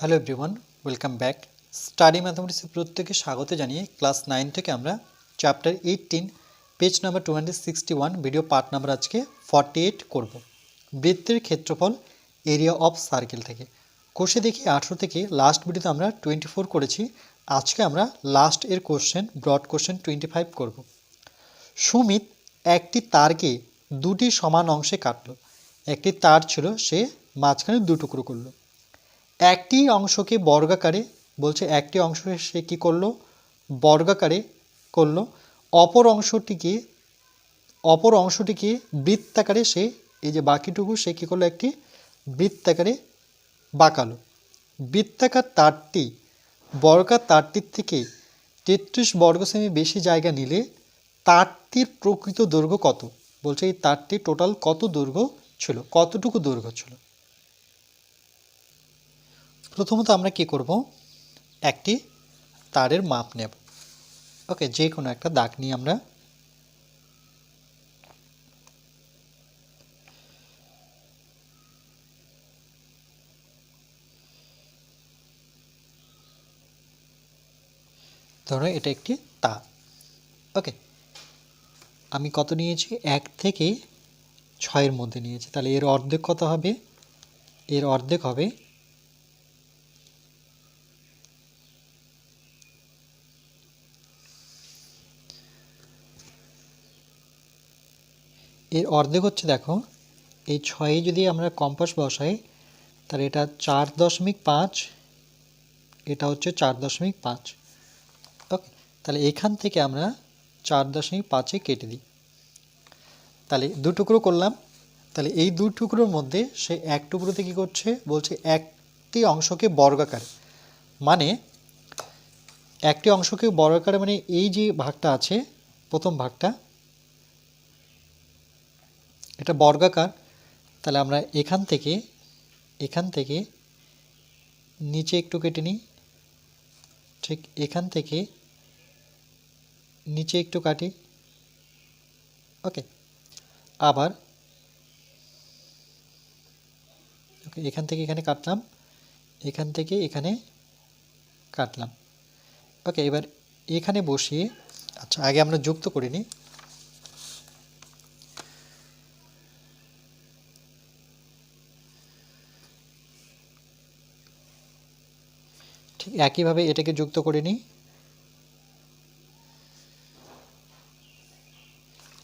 Hello everyone welcome back study ম্যাথামেটিক্সে প্রত্যেকে স্বাগত জানিয়ে ক্লাস নাইন থেকে আমরা chapter eighteen page number two video part number আজকে ফর্টি এইট করব। বৃত্তের ক্ষেত্রফল এরিয়া অফ সার্কেল থেকে। কোষে দেখি আঠেরো থেকে লাস্ট ভিডিওতে আমরা টোয়েন্টি ফোর করেছি। আজকে আমরা লাস্ট এর question broad question twenty five করব। সুমিত একটি তারকে দুটি সমান অংশে কাটলো। একটি তার ছিল সে মাঝখানে দু টুকরো করল। একটি অংশকে বর্গাকারে বলছে, একটি অংশ সে কী করল? বর্গাকারে করল। অপর অংশটিকে অপর অংশটিকে বৃত্তাকারে সে, এই যে বাকিটুকু, সে কী করল? একটি বৃত্তাকারে বাঁকালো। বৃত্তাকার তারটি, বর্গাকার তারটির থেকে তেত্রিশ বর্গ সেমি বেশি জায়গা নিলে তারটির প্রকৃত দৈর্ঘ্য কত? বলছে, এই তারটি টোটাল কত দৈর্ঘ্য ছিল? কতটুকু দৈর্ঘ্য ছিল? প্রথমত আমরা কি করব? একটি তারের মাপ নেব। ওকে যে কোনো একটা দাগ নিয়ে আমরা ধরো এটা একটি তার। ওকে, আমি কত নিয়েছি? এক থেকে ছয়ের মধ্যে নিয়েছি। তাহলে এর অর্ধেক কত হবে? এর অর্ধেক হবে এর অর্ধেক হচ্ছে দেখো, এই ছয়ে যদি আমরা কম্পাস বসাই, তাহলে এটা চার দশমিক পাঁচ, এটা হচ্ছে চার দশমিক পাঁচ। ওকে তাহলে এখান থেকে আমরা চার দশমিক পাঁচে কেটে দিই। তাহলে দু টুকরো করলাম, তাহলে এই দু টুকরোর মধ্যে সে এক টুকরোতে কী করছে? বলছে একটি অংশকে বর্গাকার। মানে একটি অংশকে বর্গাকারে মানে এই যে ভাগটা আছে, প্রথম ভাগটা এটা বর্গাকার, তাহলে আমরা এখান থেকে এখান থেকে নিচে একটু কেটে নিই। ঠিক এখান থেকে নিচে একটু কাটি। ওকে, আবার ওকে, এখান থেকে এখানে কাটলাম। এখান থেকে এখানে কাটলাম। ওকে, এবার এখানে বসিয়ে আচ্ছা আগে আমরা যুক্ত করে নিই। একইভাবে এটাকে যুক্ত করে নিই।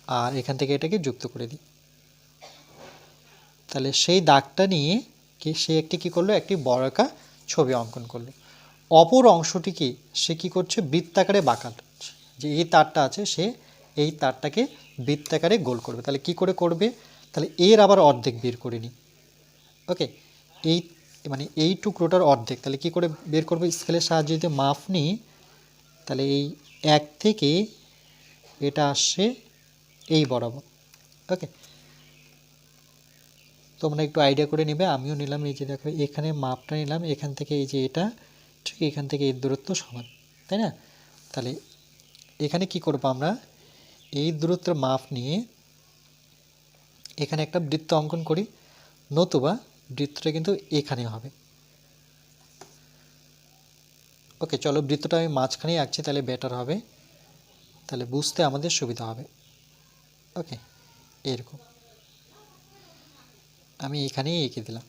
আর এখান থেকে এটাকে যুক্ত করে দিই। তাহলে সেই দাগটা নিয়ে কি সে একটি কি করল? একটি বড়াকা ছবি অঙ্কন করল। অপর অংশটিকে সে কি করছে? বৃত্তাকারে বাঁকাল। যে এই তারটা আছে, সে এই তারটাকে বৃত্তাকারে গোল করবে। তাহলে কি করে করবে? তাহলে এর আবার অর্ধেক বের করে নিই। ওকে এই মানে এই টুকরোটার অর্ধেক, তাহলে কি করে বের করব? স্কেলের সাহায্যে যদি মাপ নিই, তাহলে এই এক থেকে এটা আসছে এই বরাবর ওকে তোমরা একটু আইডিয়া করে নেবে, আমিও নিলাম, এই যে দেখো এখানে মাপটা নিলাম, এখান থেকে এই যে এটা, ঠিক এখান থেকে এর দূরত্ব সমান, তাই না? তাহলে এখানে কি করব আমরা? এই দূরত্বের মাপ নিয়ে এখানে একটা বৃত্ত অঙ্কন করি, নতুবা বৃত্তটা কিন্তু এখানে হবে। ওকে, চলো বৃত্তটা আমি মাঝখানেই আঁকছি, তাহলে বেটার হবে। তাহলে বুঝতে আমাদের সুবিধা হবে। ওকে, এরকম। আমি এখানেই এঁকে দিলাম।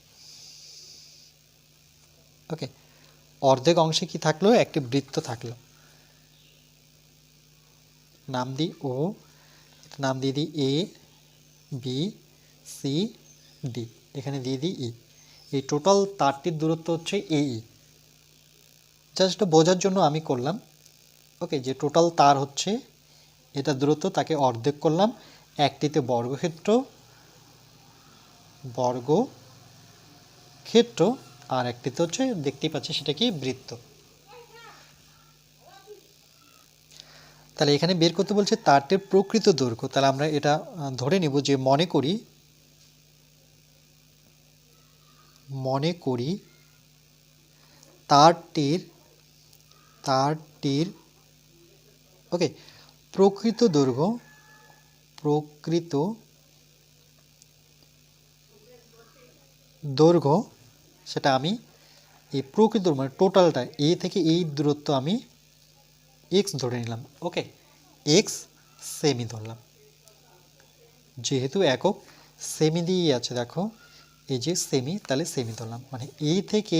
ওকে, অর্ধেক অংশে কি থাকল? একটি বৃত্ত থাকল। নাম দিই ও, নাম দিয়ে দিই এ, বি, সি, ডি। এখানে দিয়ে দিই ই এই টোটাল তারটির দূরত্ব হচ্ছে এ ই জাস্ট বোঝার জন্য আমি করলাম। ওকে যে টোটাল তার হচ্ছে, এটা দূরত্ব তাকে অর্ধেক করলাম। একটিতে বর্গক্ষেত্র বর্গ ক্ষেত্র আর একটিতে হচ্ছে, দেখতেই পাচ্ছি সেটা কি? বৃত্ত। তাহলে এখানে বের করতে বলছে তারটির প্রকৃত দৈর্ঘ্য। তাহলে আমরা এটা ধরে নিব যে মনে করি মনে করি, তারটির তারটির ওকে প্রকৃত দৈর্ঘ্য প্রকৃত দৈর্ঘ্য, সেটা আমি এই প্রকৃত মানে টোটালটা এ থেকে এই দূরত্ব আমি এক্স ধরে নিলাম ওকে এক্স সেমি ধরলাম। যেহেতু একক সেমি দিয়েই আছে, দেখো এই যে সেমি তাহলে সেমি ধরলাম। মানে এই থেকে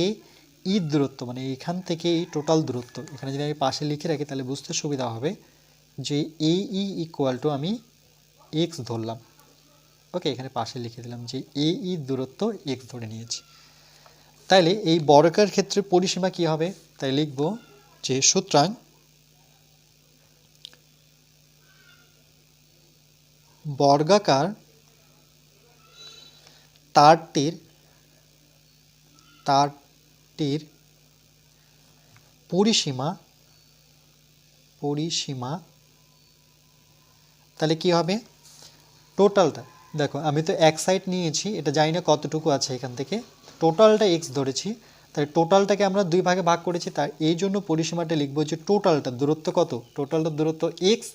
ই দূরত্ব মানে এইখান থেকে এই টোটাল দূরত্ব। এখানে যদি আমি পাশে লিখে রাখি, তাহলে বুঝতে সুবিধা হবে যে এই ই ইকুয়াল টু আমি এক্স ধরলাম। ওকে এখানে পাশে লিখে দিলাম যে এ ই দূরত্ব এক্স ধরে নিয়েছি। তাইলে এই বর্গাকার ক্ষেত্রে পরিসীমা কি হবে? তাই লিখব যে সুতরাং বর্গাকার তারটির তারটির পরিসীমা পরিসীমা, তাহলে কি হবে? টোটালটা, দেখো আমি তো এক সাইড নিয়েছি, এটা জানি না কতটুকু আছে এখান থেকে। টোটালটা এক্স ধরেছি তাই টোটালটাকে আমরা দুই ভাগে ভাগ করেছি, তার এই জন্য পরিসীমাটা লিখব যে টোটালটা দূরত্ব কত? টোটালটা দূরত্ব এক্স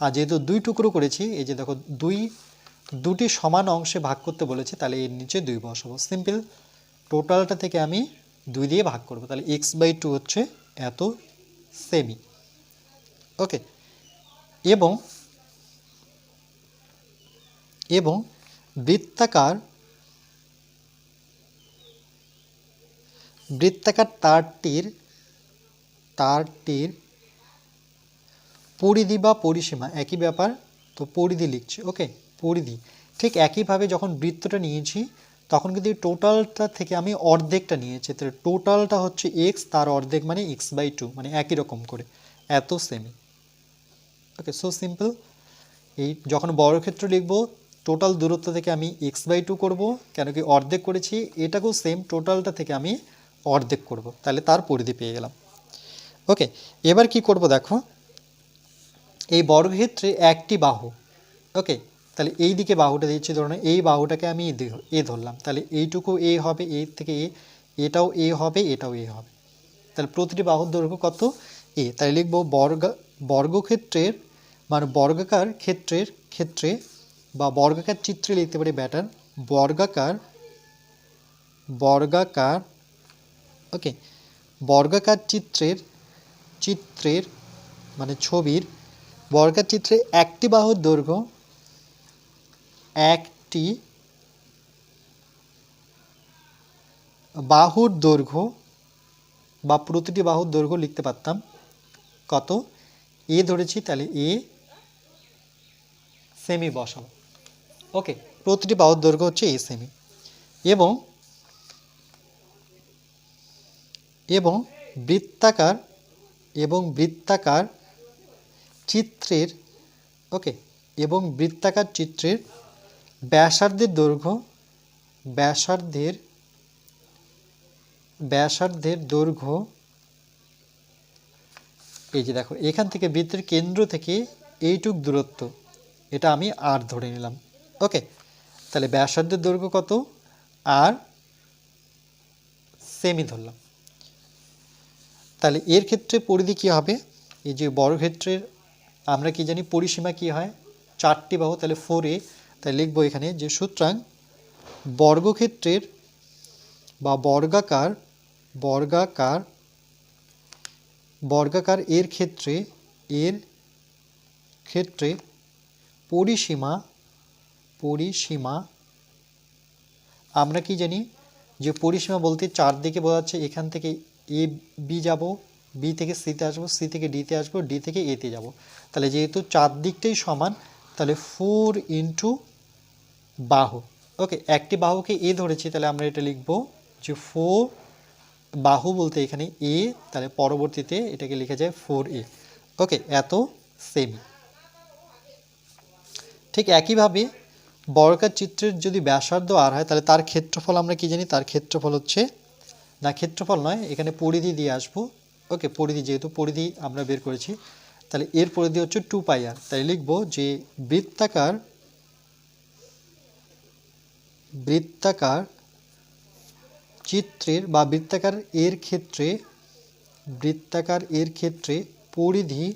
আর যেহেতু দুই টুকরো করেছি, এই যে দেখো দুই দুটি সমান অংশে ভাগ করতে বলেছে, তাহলে এর নিচে দুই বসাবো। সিম্পল টোটালটা থেকে আমি দুই দিয়ে ভাগ করব, তাহলে এক্স বাই টু হচ্ছে এত সেমি ওকে এবং এবং বৃত্তাকার বৃত্তাকার তারটির তারটির পরিধি বা পরিসীমা একই ব্যাপার, তো পরিধি লিখছি ওকে পরিধি। ঠিক একইভাবে যখন বৃত্তটা নিয়েছি, তখন কিন্তু টোটালটা থেকে আমি অর্ধেকটা নিয়েছি। তাহলে টোটালটা হচ্ছে এক্স তার অর্ধেক মানে এক্স বাই টু মানে একই রকম করে। এত সেমি ওকে সো সিম্পল এই যখন বর্গক্ষেত্র লিখব টোটাল দূরত্ব থেকে আমি এক্স বাই টু করব, কেন কি অর্ধেক করেছি, এটাকেও সেম টোটালটা থেকে আমি অর্ধেক করব। তাহলে তার পরিধি পেয়ে গেলাম। ওকে এবার কি করব দেখো? এই বর্গক্ষেত্রে একটি বাহু। ওকে তাহলে এই দিকে বাহুটা দিচ্ছি ধরুন এই বাহুটাকে আমি এ ধরলাম। তাহলে এইটুকু এ হবে, এ থেকে এ, এটাও এ হবে, এটাও এ হবে। তাহলে প্রতিটি বাহুর দৈর্ঘ্য কত? এ। তাই লিখব বর্গ, বর্গক্ষেত্রের মানে বর্গাকার ক্ষেত্রের ক্ষেত্রে বা বর্গাকার চিত্রে লিখতে পারি ব্যাটার বর্গাকার বর্গাকার, ওকে, বর্গাকার চিত্রের চিত্রের মানে ছবির, বর্গাকার চিত্রে একটি বাহুর দৈর্ঘ্য একটি বাহুর দৈর্ঘ্য বা প্রতিটি বাহুর দৈর্ঘ্য লিখতে পারতাম। কত? এ ধরেছি, তাহলে এ সেমি বসাবো। ওকে প্রতিটি বাহুর দৈর্ঘ্য হচ্ছে এ সেমি এবং এবং বৃত্তাকার এবং বৃত্তাকার চিত্রের ওকে এবং বৃত্তাকার চিত্রের ব্যাসার্ধের দৈর্ঘ্য, ব্যাসার্ধের ব্যাসার্ধের দৈর্ঘ্য, এই যে দেখো, এখান থেকে বৃত্তের কেন্দ্র থেকে এইটুক দূরত্ব, এটা আমি আর ধরে নিলাম, ওকে? তাহলে ব্যাসার্ধের দৈর্ঘ্য কত? আর সেমি ধরলাম। তাহলে এর ক্ষেত্রে পরিধি কী হবে? এই যে বর্গক্ষেত্রের, আমরা কি জানি পরিসীমা কি হয়? চারটি বাহু, তাহলে ফোর এ তাই লিখব এখানে যে সুতরাং বর্গক্ষেত্রের বা বর্গাকার বর্গাকার বর্গাকার এর ক্ষেত্রে এর ক্ষেত্রে পরিসীমা পরিসীমা, আমরা কি জানি? যে পরিসীমা বলতে চারদিকে বোঝাচ্ছে এখান থেকে এ, বি যাব, বি থেকে সিতে আসব, সি থেকে ডিতে আসব, ডি থেকে এতে যাব। তাহলে যেহেতু চারদিকটাই সমান, তাহলে ফোর ইন্টু বাহু। ওকে একটি বাহুকে এ ধরেছি, তাহলে আমরা এটা লিখব যে ফোর বাহু বলতে এখানে এ, তাহলে পরবর্তীতে এটাকে লিখে যায় ফোর এ ওকে এত সেমি ঠিক একইভাবে বর্গাকার চিত্রের যদি ব্যাসার্ধ আর হয়, তাহলে তার ক্ষেত্রফল আমরা কি জানি? তার ক্ষেত্রফল হচ্ছে, না, ক্ষেত্রফল নয়, এখানে পরিধি দিয়ে আসব। ওকে পরিধি যেহেতু পরিধি আমরা বের করেছি, তাহলে এর পরিধি হচ্ছে টু পাই আর তাই লিখব যে বৃত্তাকার বৃত্তাকার চিত্রের বা বৃত্তাকার এর ক্ষেত্রে, বৃত্তাকার এর ক্ষেত্রে পরিধি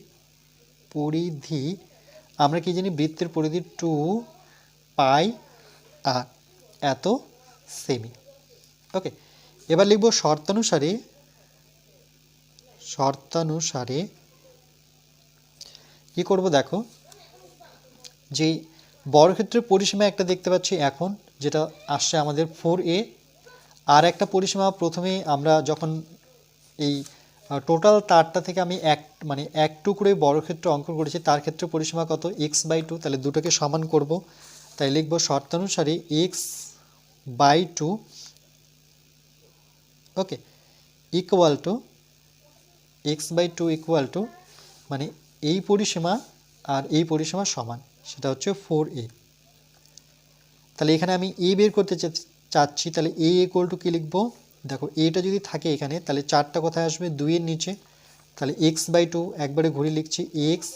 পরিধি, আমরা কি জানি বৃত্তের পরিধি টু পাই আর এত সেমি। ওকে, এবার লিখব শর্তানুসারে শর্তানুসারে কি করব দেখো, যে বর্গক্ষেত্রের পরিসীমা একটা দেখতে পাচ্ছি এখন যেটা আসছে আমাদের ফোর এ আর একটা পরিসীমা প্রথমে আমরা যখন এই টোটাল তারটা থেকে আমি এক মানে এক টুকরো বর্গক্ষেত্র অঙ্কন করেছি, তার ক্ষেত্রে পরিসীমা কত? এক্স বাই টু তাহলে দুটোকে সমান করব। তাই লিখব শর্তানুসারে x by two okay equal to x by two equal to মানে এই পরিসীমা আর এই পরিসীমা সমান, সেটা হচ্ছে ফোর এ তাহলে এখানে আমি এ বের করতে চাচ্ছি, তাহলে এ ইকুয়াল টু কী লিখব? দেখো এটা যদি থাকে এখানে, তাহলে চারটা কোথায় আসবে? দুইয়ের নিচে। তাহলে এক্স বাই টু একবারে ঘুরে লিখছি এক্স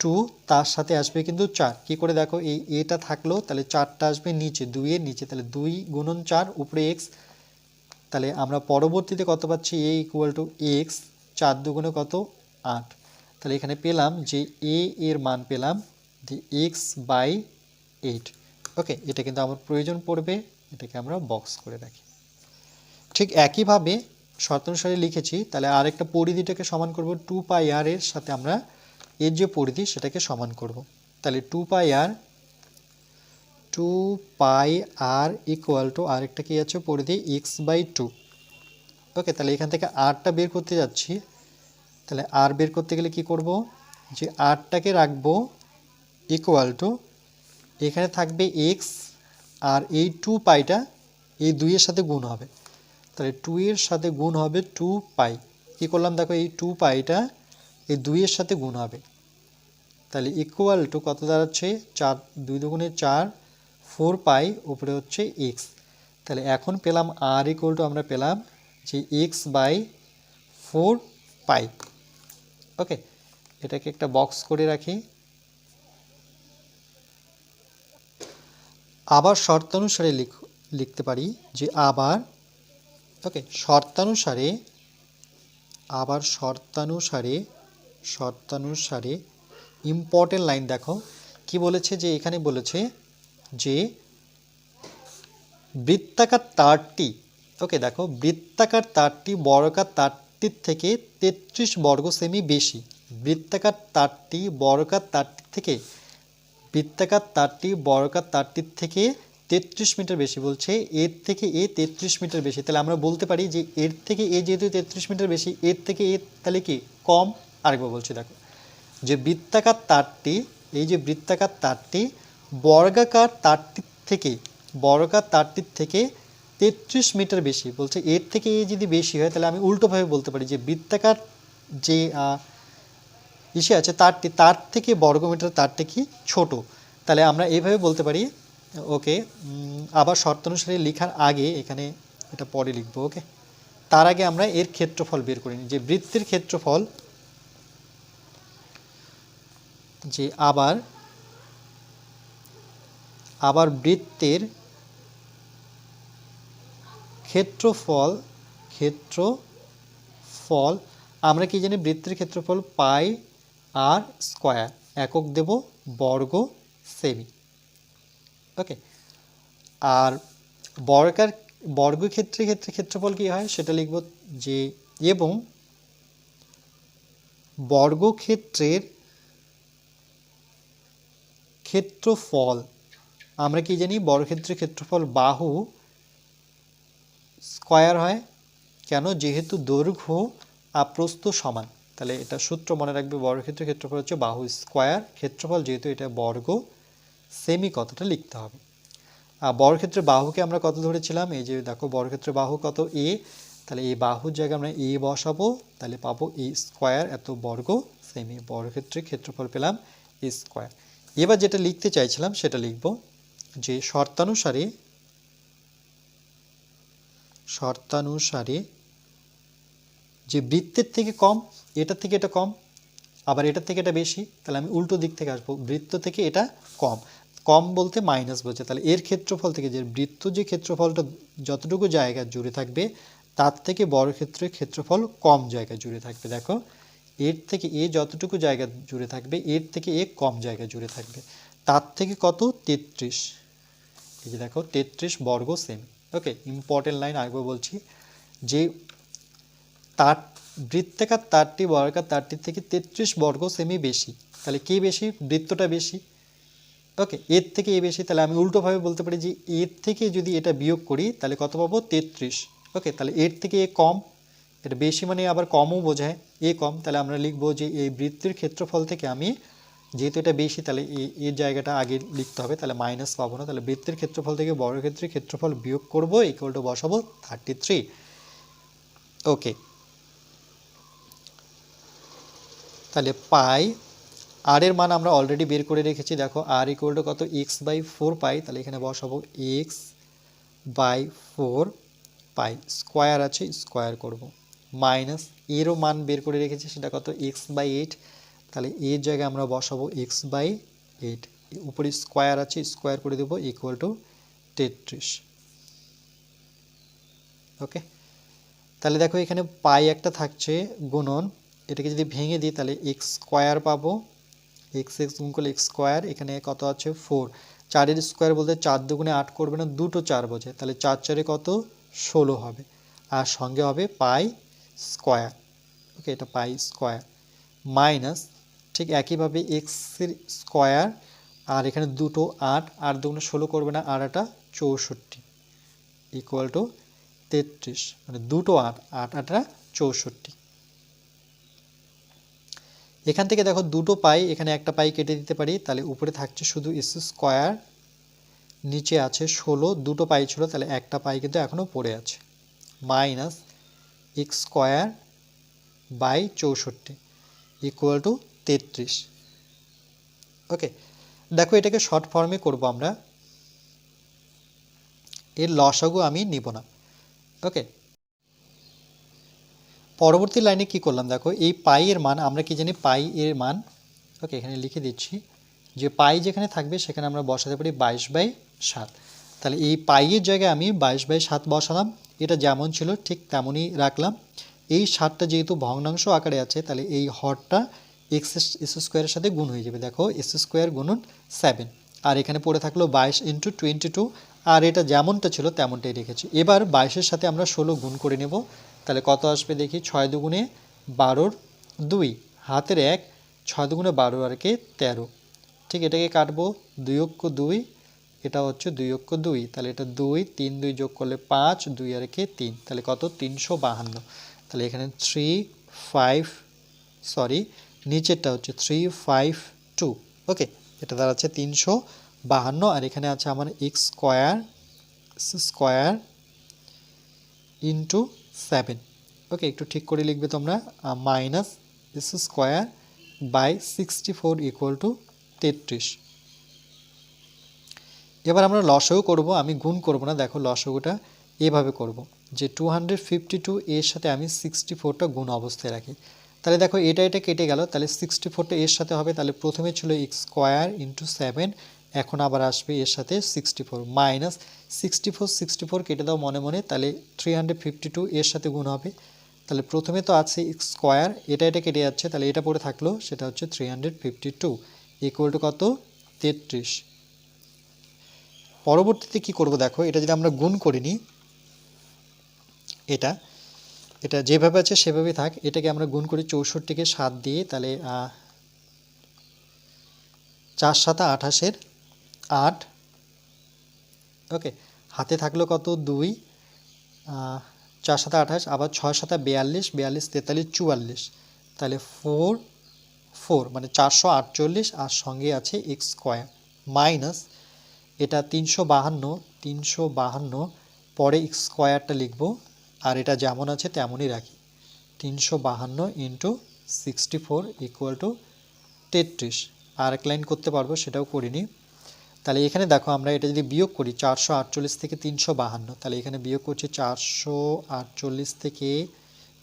টু তার সাথে আসবে কিন্তু চার। কি করে দেখো, এই এটা থাকল, তাহলে চারটা আসবে নিচে, দুইয়ের নিচে। তাহলে দুই গুণন চার, উপরে এক্স তাহলে আমরা পরবর্তীতে কত পাচ্ছি? এ ইকুয়াল টু এক্স চার দুগুণে কত? আট। তাহলে এখানে পেলাম যে এ এর মান পেলাম, যে এক্স বাই এইট ওকে এটা কিন্তু আমার প্রয়োজন পড়বে, এটাকে আমরা বক্স করে রাখি। ঠিক একইভাবে শর্তানুসারে লিখেছি, তাহলে আরেকটা পরিধিটাকে সমান করব টু পাই আর এর সাথে আমরা এর যে পরিধি সেটাকে সমান করব। তাহলে two pi r two pi r equal to আরেকটা কি আছে? পরিধি এক্স বাই টু ওকে তাহলে এখান থেকে আরটা বের করতে যাচ্ছি। তাহলে আর বের করতে গেলে কি করব? যে আরটাকে রাখব ইকুয়াল টু এখানে থাকবে এক্স আর এই টু পাইটা এই দুইয়ের সাথে গুণ হবে। তাহলে টু এর সাথে গুণ হবে টু পাই। কী করলাম? দেখো এই টু পাইটা এই দুইয়ের সাথে গুণ হবে। তাহলে ইকুয়াল টু কত দাঁড়াচ্ছে? চার, দুই দুগুণে চার ফোর পাই, উপরে হচ্ছে এক্স তাহলে এখন পেলাম আর ইকুয়াল টু আমরা পেলাম যে x by four pi. Okay এটাকে একটা বক্স করে রাখি। আবার শর্তানুসারে লিখ লিখতে পারি যে আবার, ওকে, শর্তানুসারে, আবার শর্তানুসারে শর্তানুসারে ইম্পর্টেন্ট লাইন দেখো। কি বলেছে যে এখানে বলেছে যে বৃত্তাকার তারটি, ওকে, দেখো, বৃত্তাকার তারটি বর্গাকার তারটির থেকে তেত্রিশ বর্গ সেমি বেশি। বৃত্তাকার তারটি বর্গাকার তারটির থেকে বৃত্তাকার তারটি, বর্গাকার তারটির থেকে তেত্রিশ মিটার বেশি বলছে, এর থেকে এ তেত্রিশ মিটার বেশি। তাহলে আমরা বলতে পারি যে এর থেকে এ যেহেতু তেত্রিশ মিটার বেশি, এর থেকে এ তাহলে কি? কম। আরেকবার বলছি, দেখো। যে বৃত্তাকার তারটি, এই যে বৃত্তাকার তারটি, বর্গাকার তারটির থেকে, বর্গাকার তারটির থেকে তেত্রিশ মিটার বেশি বলছে, এর থেকে এ যদি বেশি হয়, তাহলে আমি উল্টোভাবে বলতে পারি যে বৃত্তাকার যে ইসে আছে তারটি তার থেকে বর্গমিটার তারটি কি ছোট। তাহলে আমরা এইভাবে বলতে পারি, ওকে আবার শর্ত অনুসারে লেখার আগে এখানে এটা পরে লিখব, ওকে? তার আগে আমরা এর ক্ষেত্রফল বের করে নিই। যে বৃত্তের ক্ষেত্রফল, যে আবার আবার বৃত্তের ক্ষেত্রফল ক্ষেত্রফল, আমরা কি জানি বৃত্তের ক্ষেত্রফল পাই আর স্কোয়ার। একক দেব, বর্গ, সেমি। ওকে। আর বর্গার বর্গক্ষেত্রে ক্ষেত্রে ক্ষেত্রফল কী হয়? সেটা লিখব যে, এবং বর্গক্ষেত্রের ক্ষেত্রফল, আমরা কি জানি? বর্গক্ষেত্রের ক্ষেত্রফল বাহু স্কয়ার হয়। কেন? যেহেতু দৈর্ঘ্য আর সমান। তাহলে এটা সূত্র মনে রাখবে বর্গক্ষেত্রের ক্ষেত্রফল হচ্ছে বাহু স্কয়ার। ক্ষেত্রফল যেহেতু এটা বর্গ সেমি কতটা লিখতে হবে? আর বর্গক্ষেত্রের বাহুকে আমরা কত ধরেছিলাম? এই যে দেখো বর্গক্ষেত্রের বাহু কত? এ তাহলে এই বাহুর জায়গায় আমরা এ বসাবো, তাহলে পাবো এ স্কোয়ার, এত বর্গ সেমি বর্গক্ষেত্রের ক্ষেত্রফল পেলাম এ স্কোয়ার। এবার যেটা লিখতে চাইছিলাম, সেটা লিখব যে শর্তানুসারে শর্তানুসারে যে বৃত্তের থেকে কম এটার থেকে এটা কম, আবার এটার থেকে এটা বেশি, তাহলে আমি উল্টো দিক থেকে আসব, বৃত্ত থেকে এটা কম। কম বলতে মাইনাস বলছে, তাহলে এর ক্ষেত্রফল থেকে যে বৃত্ত যে ক্ষেত্রফলটা যতটুকু জায়গা জুড়ে থাকবে, তার থেকে বড় ক্ষেত্রে ক্ষেত্রফল কম জায়গা জুড়ে থাকবে। দেখো, এর থেকে এ যতটুকু জায়গা জুড়ে থাকবে, এর থেকে এ কম জায়গা জুড়ে থাকবে। তার থেকে কত? তেত্রিশ। এই যে দেখো, তেত্রিশ বর্গ সেমি ওকে ইম্পর্টেন্ট লাইন আরেকবার বলছি, যে তার বৃত্তাকার তারটি, বর্গাকার তারটির থেকে তেত্রিশ বর্গ সেমি বেশি। তাহলে কে বেশি? বৃত্তটা বেশি। ওকে, এর থেকে এ বেশি, তাহলে আমি উল্টোভাবে বলতে পারি যে এর থেকে যদি এটা বিয়োগ করি, তাহলে কত পাবো? তেত্রিশ। ওকে, তাহলে এর থেকে এ কম, এটা বেশি মানে আবার কমও বোঝায়, এ কম। তাহলে আমরা লিখব যে এই বৃত্তির ক্ষেত্রফল থেকে আমি, যেহেতু এটা বেশি, তাহলে এর জায়গাটা আগে লিখতে হবে, তাহলে মাইনাস পাবো না। তাহলে বৃত্তির ক্ষেত্রফল থেকে বর্গক্ষেত্রের ক্ষেত্রফল বিয়োগ করব ইকুয়াল টু বসাবো থার্টি থ্রি ওকে তাহলে পাই আর এর মান আমরা অলরেডি বের করে রেখেছি। দেখো আর ইকুয়াল টু কত? X by four pi. তাহলে এখানে বসাবো x by four pi. Square আছে স্কোয়ার করব। মাইনাস এরও মান বের করে রেখেছি, সেটা কত? এক্স বাই এইট তাহলে এর জায়গায় আমরা বসাবো এক্স বাই এইট উপরে স্কোয়ার আছে স্কোয়ার করে দেবো ইকুয়াল টু তেত্রিশ। ওকে তাহলে দেখো এখানে পাই একটা থাকছে, গুণন। এটাকে যদি ভেঙে দিই, তাহলে এক্স স্কোয়ার পাবো। এক্স এক্স গুণ করলে এক্স স্কোয়ার এখানে কত আছে? ফোর চারের স্কোয়ার বলতে চার দুগুণে আট করবে না, দুটো চার বোঝে। তাহলে চার চারে কত? ষোলো হবে। আর সঙ্গে হবে পাই স্কোয়ার ওকে, এটা পাই স্কোয়ার মাইনাস ঠিক একইভাবে এক্সের স্কোয়ার আর এখানে দুটো আট আর দুগুণে ষোলো করবে না, আর একটা চৌষট্টি। ইকুয়াল টু তেত্রিশ। মানে দুটো আট আট আটটা চৌষট্টি। এখান থেকে দেখো দুটো পাই, এখানে একটা পাই কেটে দিতে পারি, তাহলে উপরে থাকছে শুধু এস স্কোয়ার নিচে আছে ষোলো, দুটো পাই ছিল, তাহলে একটা পাই কিন্তু এখনও পড়ে আছে মাইনাস এক্স স্কোয়ার বাই চৌষট্টি ইকুয়াল টু তেত্রিশ। ওকে দেখো এটাকে শর্ট ফর্মে করব আমরা, এর লসাগু আমি নিব না। ওকে পরবর্তী লাইনে কি করলাম? দেখো, এই পাই এর মান, আমরা কি জানি পাই এর মান, ওকে, এখানে লিখে দিচ্ছি, যে পাই যেখানে থাকবে সেখানে আমরা বসাতে পারি বাইশ বাই সাত। তাহলে এই পাইয়ের জায়গায় আমি বাইশ বাই সাত বসালাম, এটা যেমন ছিল ঠিক তেমনই রাখলাম। এই সাতটা যেহেতু ভগ্নাংশ আকারে আছে, তাহলে এই হরটা এক্স এস স্কোয়ারের সাথে গুণ হয়ে যাবে। দেখো, এস স্কোয়ার গুণন সেভেন। আর এখানে পড়ে থাকল বাইশ ইন্টু টোয়েন্টি টু, আর এটা যেমনটা ছিল তেমনটাই রেখেছি। এবার বাইশের সাথে আমরা ষোলো গুণ করে নেব। তাহলে কত আসবে দেখি? ছয় দুগুণে বারোর দুই। হাতের এক, ছয় দুগুণে বারো আর কে তেরো। ঠিক এটাকে কাটবো। দুই অক্ষ দুই, এটা হচ্ছে দুই অক্ষ দুই। তাহলে এটা দুই, তিন, দুই যোগ করলে পাঁচ, দুই আর কে তিন। তাহলে কত? তিনশো বাহান্ন। তাহলে এখানে থ্রি ফাইভ সরি নিচেরটা হচ্ছে থ্রি ফাইভ টু ওকে এটা দাঁড়াচ্ছে তিনশো বাহান্ন। আর এখানে আছে আমার x square square into seven okay একটু ঠিক করে লিখবে তোমরা minus S square by sixty four equal to তেত্রিশ। এবার আমরা লসও করব, আমি গুণ করব না, দেখো লসগুটা এভাবে করব, যে টু হান্ড্রেড ফিফটি টু এর সাথে আমি সিক্সটি ফোরটা গুণ অবস্থায় রাখি। তাহলে দেখো এটা এটা কেটে গেল, তাহলে সিক্সটি ফোরটা এর সাথে হবে, তাহলে প্রথমে ছিল স্কোয়ার ইন্টু সেভেন এখন আবার আসবে এর সাথে sixty four minus sixty four sixty four কেটে দাও মনে মনে, তাহলে থ্রি হান্ড্রেড ফিফটি টু এর সাথে গুণ হবে। তাহলে প্রথমে তো আছে স্কোয়ার এটা এটা কেটে যাচ্ছে, তাহলে এটা পড়ে থাকল, সেটা হচ্ছে three hundred fifty two equal to কত? তেত্রিশ। পরবর্তীতে কি করব দেখো, এটা যদি আমরা গুণ করিনি এটা এটা যেভাবে আছে সেভাবেই থাক, এটাকে আমরা গুণ করি চৌষট্টিকে সাত দিয়ে, তাহলে চার সাতা আঠাশের আট। ওকে, হাতে থাকল কত? দুই। চার সাতা আঠাশ, আবার ছয় সাতা বিয়াল্লিশ বিয়াল্লিশ তেতাল্লিশ, চুয়াল্লিশ। তাহলে ফোর ফোর মানে চারশো আটচল্লিশ আর সঙ্গে আছে এক্স স্কোয়ার মাইনাস এটা তিনশো বাহান্ন তিনশো বাহান্ন, পরে এক্স স্কোয়ারটা লিখব, আর এটা যেমন আছে তেমনই রাখি। তিনশো বাহান্ন into sixty four equal to তেত্রিশ। আর এক লাইন করতে পারব, সেটাও করিনি। তাহলে এখানে দেখো আমরা এটা যদি বিয়োগ করি চারশো আটচল্লিশ থেকে তিনশো বাহান্ন, তাহলে এখানে বিয়োগ করছি চারশো আটচল্লিশ থেকে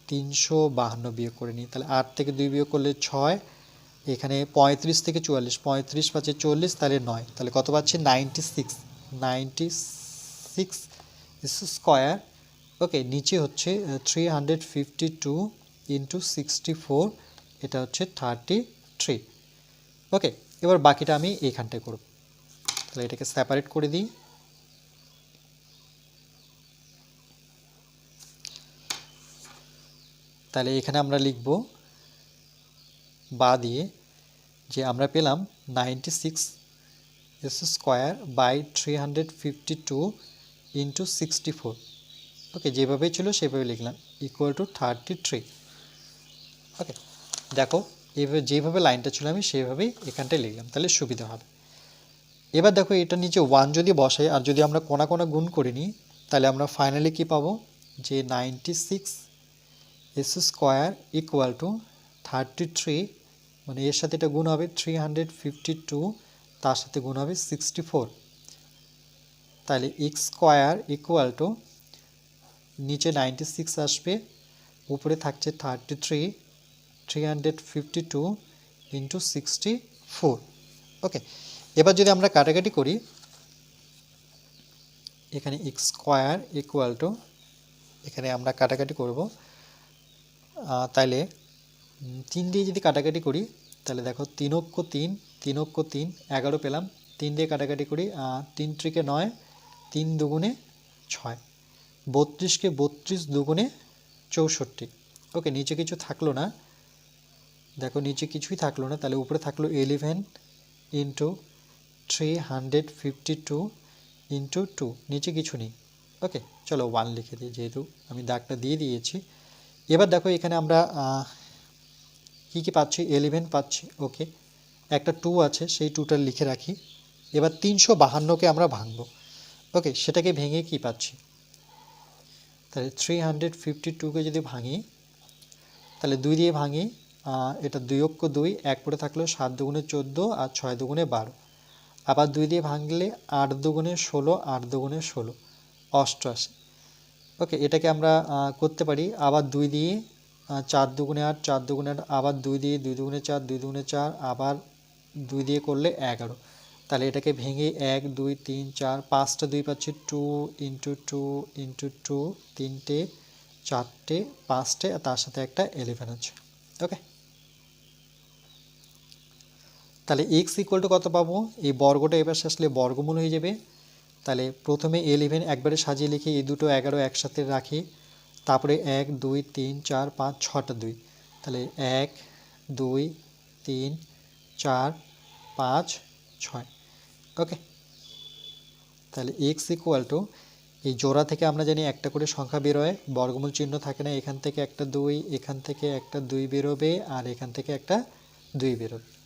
তিনশো বাহান্ন বিয়োগ করে নিই। তাহলে আট থেকে দুই বিয়োগ করলে ছয়, এখানে পঁয়ত্রিশ থেকে চুয়াল্লিশ, পঁয়ত্রিশ পাচ্ছে চল্লিশ, তাহলে নয়। তাহলে কত পাচ্ছি? Ninety six ninety six square. Okay, নিচে হচ্ছে three hundred fifty two into sixty four, এটা হচ্ছে থার্টি থ্রি। ওকে, এবার বাকিটা আমি এইখানটায় করব। তাহলে এটাকে সেপারেট করে দিই। তাহলে এখানে আমরা লিখব বা দিয়ে যে আমরা পেলাম ninety six square by three hundred fifty two into sixty four okay যেভাবে ছিল সেভাবে লিখলাম equal to thirty three okay দেখো এইভাবে যেভাবে লাইনটা ছিল আমি সেইভাবেই এখানটায় লিখলাম, তাহলে সুবিধা হবে। এবার দেখো এটা নিচে ওয়ান যদি বসাই, আর যদি আমরা কোনা কোনা গুণ করে নিই, তাহলে আমরা ফাইনালি কি পাবো? যে ninety six S square equal to thirty three মানে এর সাথে এটা গুণ হবে থ্রি হান্ড্রেড ফিফটি টু তার সাথে গুণ হবে সিক্সটি ফোর তাহলে এক্স স্কোয়ার ইকুয়াল টু নিচে নাইনটি সিক্স আসবে, উপরে থাকছে thirty three three hundred fifty two into sixty four okay এবার যদি আমরা কাটাকাটি করি, এখানে এক্স স্কোয়ার ইকুয়াল টু এখানে আমরা কাটাকাটি করব তাহলে তিন দিয়ে যদি কাটাকাটি করি তাহলে দেখো তিন অক্ষ তিন তিন অক্ষ তিন, এগারো পেলাম, তিন দিয়ে কাটাকাটি করি তিন ত্রিকে নয়, তিন দুগুণে ছয়, বত্রিশকে বত্রিশ দুগুণে চৌষট্টি। ওকে, নিচে কিছু থাকল না, দেখো নিচে কিছুই থাকল না তাহলে উপরে থাকল eleven into three hundred fifty two into two নিচে কিছু নেই। ওকে চলো ওয়ান লিখে দিই যেহেতু আমি দাগটা দিয়ে দিয়েছি। এবার দেখো এখানে আমরা কী কী পাচ্ছি? এলেভেন পাচ্ছি ওকে একটা টু আছে, সেই টুটা লিখে রাখি। এবার তিনশো বাহান্নকে আমরা ভাঙবো। ওকে সেটাকে ভেঙে কি পাচ্ছি? তাহলে থ্রি হান্ড্রেড ফিফটি টুকে যদি ভাঙি, তাহলে দুই দিয়ে ভাঙি এটা দুই অক্ষ দুই, এক পরে থাকল সাত দুগুণে চোদ্দ আর ছয় দুগুণে বারো। আবার দুই দিয়ে ভাঙলে আট দুগুণে ষোলো, আট দুগুণে ষোলো। অষ্টআশি। ওকে, এটাকে আমরা করতে পারি। আবার দুই দিয়ে চার দুগুণে আট, চার দুগুণে আট, আবার দুই দিয়ে দুই দুগুণে চার, দুই দুগুণে চার, আবার দুই দিয়ে করলে এগারো। তাহলে এটাকে ভেঙে এক, দুই, তিন, চার, পাঁচটা দুই পাচ্ছি, two into two into two, তিনটে, চারটে, পাঁচটে, আর তার সাথে একটা এলেভেন আছে। ওকে? তাহলে এক্স ইকুয়াল টু কত পাবো? এই বর্গটা এবার আসলে বর্গমূল হয়ে যাবে। তাহলে প্রথমে এলেভেন একবারে সাজিয়ে লিখি এই দুটো এগারো একসাথে রাখি। তারপরে এক, দুই, তিন, চার, পাঁচ, ছটা দুই। তাহলে এক, দুই, তিন, চার, পাঁচ, ছয়। ওকে? তাহলে এক্স ইকুয়াল টু এই জোড়া থেকে আমরা জানি একটা করে সংখ্যা বেরোয়, বর্গমূল চিহ্ন থাকে না, এখান থেকে একটা দুই, এখান থেকে একটা দুই বেরোবে, আর এখান থেকে একটা দুই বেরোবে।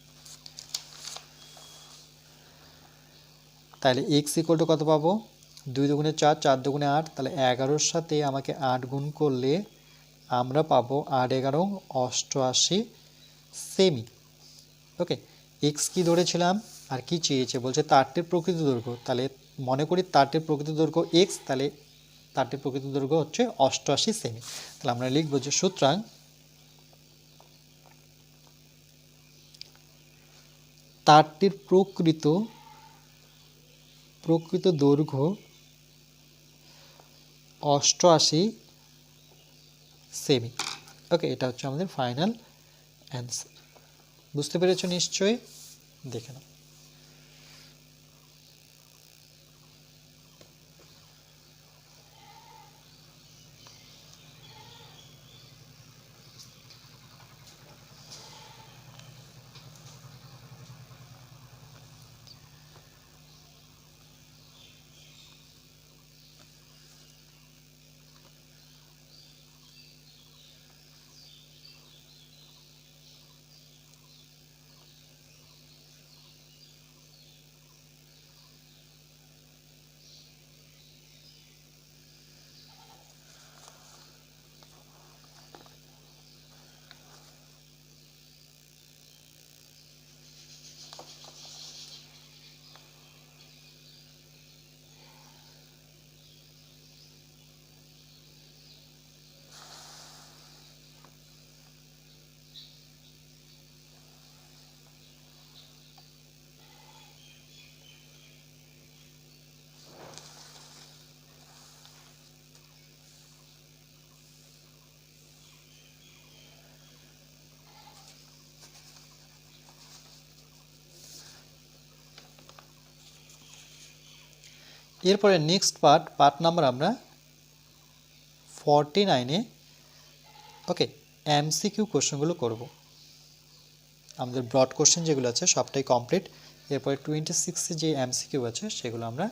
তাহলে এক্স ইকুয়াল টু কত পাবো? দুই দুগুণে চার চার দুগুণে আট, তাহলে এগারোর সাথে আমাকে আট গুণ করলে আমরা পাবো আট এগারো অষ্টআশি সেমি ওকে এক্স কি ধরেছিলাম? আর কি চেয়েছে? বলছে তারটির প্রকৃত দৈর্ঘ্য। তাহলে মনে করি তারটির প্রকৃত দৈর্ঘ্য এক্স তাহলে তারটির প্রকৃত দৈর্ঘ্য হচ্ছে অষ্টআশি সেমি তাহলে আমরা লিখব যে সুতরাং তারটির প্রকৃত প্রকৃত দৈর্ঘ্য অষ্টআশি সেমি। ওকে এটা হচ্ছে আমাদের ফাইনাল অ্যান্সার বুঝতে পেরেছ নিশ্চয়ই? দেখে নাও। এরপরে নেক্সট পার্ট পার্ট নাম্বার আমরা ফর্টি নাইনে ওকে এমসিকিউ কোশ্চেনগুলো করব। আমাদের ব্রড কোশ্চেন যেগুলো আছে সবটাই কমপ্লিট এরপরে টোয়েন্টি সিক্সে যে এমসিকিউ আছে সেগুলো আমরা